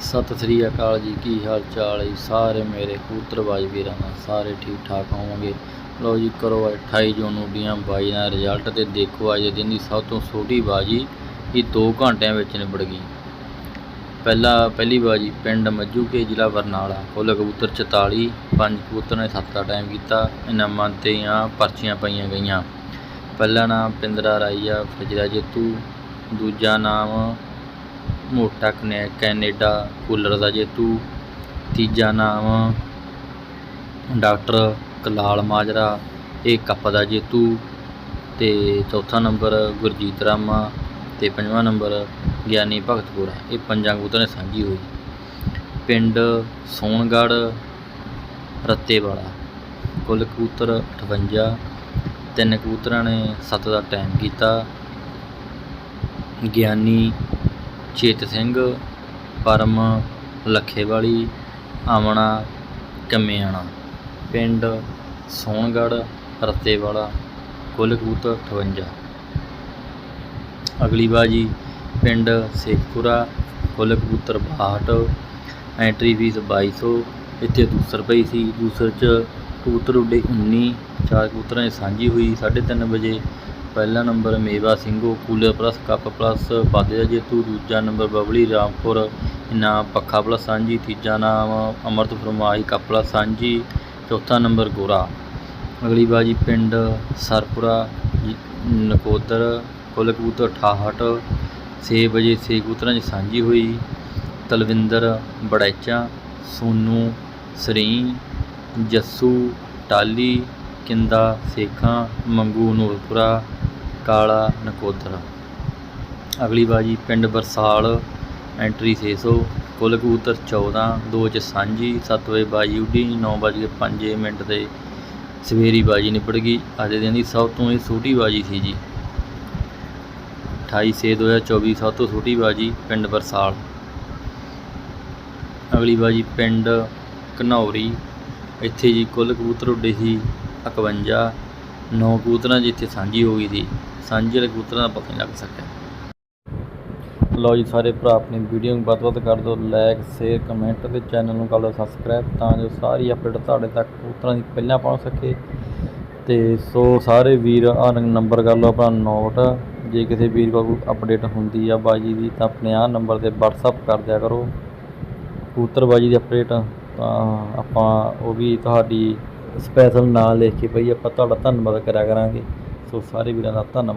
ਸਤਿ ਸ੍ਰੀ ਅਕਾਲ ਜੀ, ਕੀ ਹਾਲ ਚਾਲ ਹੈ ਸਾਰੇ ਮੇਰੇ ਕਬੂਤਰਬਾਜ਼ ਵੀਰਾਂ ਦਾ ਸਾਰੇ ਠੀਕ ਠਾਕ ਹੋਵੋਗੇ। ਲਓ ਜੀ, ਕਰੋ ਅੱਜ 28 ਜੂਨ ਨੂੰ ਡੀਆਂ ਬਾਈ ਦਾ ਰਿਜ਼ਲਟ ਤੇ ਦੇਖੋ ਅੱਜ ਦੇ ਦਿਨ ਦੀ ਸਭ ਤੋਂ ਛੋਟੀ ਬਾਜੀ ਇਹ 2 ਘੰਟਿਆਂ ਵਿੱਚ ਨਿਬੜ ਗਈ। ਪਹਿਲਾ, ਪਹਿਲੀ ਬਾਜੀ ਪਿੰਡ ਮੱਜੂਕੇ ਜ਼ਿਲ੍ਹਾ ਬਰਨਾਲਾ, ਕੁੱਲ ਕਬੂਤਰ 44 ਪੰਜ ਕਬੂਤਰ ਨੇ 7 ਦਾ ਟਾਈਮ ਕੀਤਾ ਇਨਾਮਾਂ ਤੇ ਆ ਪਰਚੀਆਂ ਪਾਈਆਂ ਗਈਆਂ। ਪਹਿਲਾ ਨਾਮ ਪਿੰਦਰਾ ਰਾਈਆ ਫਜਰਾ ਜੇਤੂ, ਦੂਜਾ ਨਾਮ ਮੋਟਾ ਕਨੇ, ਕੈਨੇਡਾ ਕੂਲਰ ਦਾ ਜੇਤੂ ਤੀਜਾ ਨਾਮ ਡਾਕਟਰ ਕਲਾਲ ਮਾਜਰਾ, ਇਹ ਕੱਪ ਦਾ ਜੇਤੂ ਤੇ ਚੌਥਾ ਨੰਬਰ ਗੁਰਜੀਤ ਰਾਮਾ, ਤੇ ਪੰਜਵਾਂ ਨੰਬਰ ਗਿਆਨੀ ਭਗਤਪੁਰਾ ਇਹ ਪੰਜਾਂ ਕਬੂਤਰਾਂ ਨੇ ਸਾਂਝੀ ਹੋਈ। ਪਿੰਡ ਸੋਨਗੜ੍ਹ, ਰੱਤੇਵਾਲਾ। ਕੁੱਲ ਕਬੂਤਰ 58 ਤਿੰਨ ਕਬੂਤਰਾਂ ਨੇ 7 ਦਾ ਟਾਈਮ ਕੀਤਾ। ਗਿਆਨੀ ਚੇਤ ਸਿੰਘ, ਪਰਮ ਲੱਖੇਵਾਲੀ ਆਮਣਾ ਕਮਿਆਣਾ। ਪਿੰਡ ਸੋਨਗੜ੍ਹ, ਰੱਤੇਵਾਲਾ ਕੁੱਲ ਕਬੂਤਰ 58 ਅਗਲੀ ਬਾਜੀ, ਪਿੰਡ ਸੇਖਪੁਰਾ ਕੁੱਲ ਕਬੂਤਰ 62 ਐਂਟਰੀ ਫੀਸ 2200 ਇੱਥੇ ਦੂਸਰ ਪਈ ਸੀ। ਦੂਸਰ ਚ ਕਬੂਤਰ ਉੱਡੇ 19 ਚਾਰ ਕਬੂਤਰਾਂ ਦੀ ਸਾਂਝੀ ਹੋਈ 3:30 ਵਜੇ। ਪਹਿਲਾ ਨੰਬਰ ਮੇਵਾ ਸਿੰਘੋ ਕੂਲਰ ਪਲੱਸ, ਕੱਪ ਪਲੱਸ, ਵਾਧੇ ਜੇਤੂ, ਦੂਜਾ ਨੰਬਰ ਬਬਲੀ ਰਾਮਪੁਰ ਇਨਾਮ ਪੱਖਾ ਪਲੱਸ ਸਾਂਝੀ, ਤੀਜਾ ਨਾਮ ਅਮਰਤ ਫਰਮਾਈ, ਕੱਪ ਪਲੱਸ ਸਾਂਝੀ, ਚੌਥਾ ਨੰਬਰ ਗੋਰਾ। ਅਗਲੀ ਬਾਜੀ ਪਿੰਡ ਸਰਪੁਰਾ ਨਕੋਦਰ, ਕੁੱਲ ਕਬੂਤਰ 68 ਛੇ ਵਜੇ ਛੇ ਕਬੂਤਰਾਂ ਦੀ ਸਾਂਝੀ ਹੋਈ। ਤਲਵਿੰਦਰ ਬੜੈਚਾ, ਸੋਨੂ ਸਰੀ, ਜੱਸੂ ਟਾਲੀ, ਕਿੰਦਾ ਸੇਖਾਂ, ਮੰਗੂ ਨੂਰਪੁਰਾ ਕਾਲਾ ਨਕੋਦਰ। ਅਗਲੀ ਬਾਜੀ ਪਿੰਡ ਬਰਸਾਲ, ਐਂਟਰੀ 600 ਕੁੱਲ ਕਬੂਤਰ 14 ਦੋ ਚ ਸਾਂਝੀ 7 ਵਜੇ ਬਾਜੀ ਉੱਡੀ 9 ਵਜੇ 5 ਮਿੰਟ ਤੇ ਸਵੇਰੀ ਬਾਜੀ ਨਿਬੜ ਗਈ। ਅੱਜ ਦੇ ਦਿਨ ਦੀ ਸਭ ਤੋਂ ਇਹ ਛੋਟੀ ਬਾਜੀ ਸੀ ਜੀ। 28 ਛੇ 2024 ਸਭ ਤੋਂ ਛੋਟੀ ਬਾਜੀ ਪਿੰਡ ਬਰਸਾਲ। ਅਗਲੀ ਬਾਜੀ ਪਿੰਡ ਘਨੌਰੀ, ਇੱਥੇ ਜੀ ਕੁੱਲ ਕਬੂਤਰ ਉੱਡੇ ਸੀ 51 ਨੌ ਕਬੂਤਰਾਂ ਜਿੱਥੇ ਸਾਂਝੀ ਹੋ ਗਈ ਸੀ। ਸਾਂਝੀ ਵਾਲੇ ਕਬੂਤਰਾਂ ਦਾ ਪਤਾ ਨਹੀਂ ਲੱਗ ਸਕਿਆ। ਲਓ ਜੀ ਸਾਰੇ ਭਰਾ, ਆਪਣੀ ਵੀਡੀਓ ਨੂੰ ਵੱਧ ਵੱਧ ਕਰ ਦਿਓ। ਲਾਈਕ ਸ਼ੇਅਰ ਕਮੈਂਟ ਤੇ ਚੈਨਲ ਨੂੰ ਕਰ ਲਓ ਸਬਸਕ੍ਰਾਈਬ ਤਾਂ ਜੋ ਸਾਰੀ ਅਪਡੇਟ ਤੁਹਾਡੇ ਤੱਕ ਕਬੂਤਰਾਂ ਦੀ ਪਹਿਲਾਂ ਪਹੁੰਚ ਸਕੇ। ਤੇ ਸੋ ਸਾਰੇ ਵੀਰ ਆ ਨੰਬਰ ਕਰ ਲਓ ਆਪਣਾ ਨੋਟ ਜੇ ਕਿਸੇ ਵੀਰ ਕੋਲ ਅਪਡੇਟ ਹੁੰਦੀ ਆ ਬਾਜੀ ਦੀ, ਤਾਂ ਆਪਣੇ ਆਹ ਨੰਬਰ ਤੇ WhatsApp ਕਰ ਦਿਆ ਕਰੋ। ਕਬੂਤਰਬਾਜੀ ਦੀ ਅਪਡੇਟ ਤਾਂ ਆਪਾਂ ਉਹ ਵੀ ਤੁਹਾਡੀ ਸਪੈਸ਼ਲ ਨਾਂ ਲਿਖ ਕੇ ਭਈ ਆਪਾਂ ਤੁਹਾਡਾ ਧੰਨਵਾਦ ਕਰਿਆ ਕਰਾਂਗੇ। ਸੋ ਸਾਰੇ ਵੀਰਾਂ ਦਾ ਧੰਨਵਾਦ।